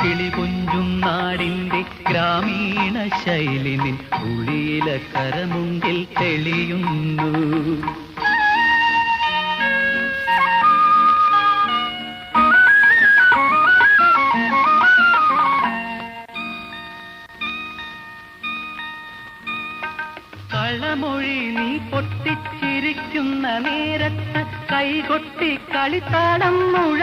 കിളി കൊഞ്ചും നാടിന്റെ ഗ്രാമീണ ശൈലിനിൽ ഉളിയില കരമുണ്ടിൽ തെളിയുന്നു. കളമൊഴി നീ പൊട്ടിച്ചിരിക്കുന്ന നേരത്ത് കൈകൊട്ടി കളിത്താളം മുഴങ്ങുന്നു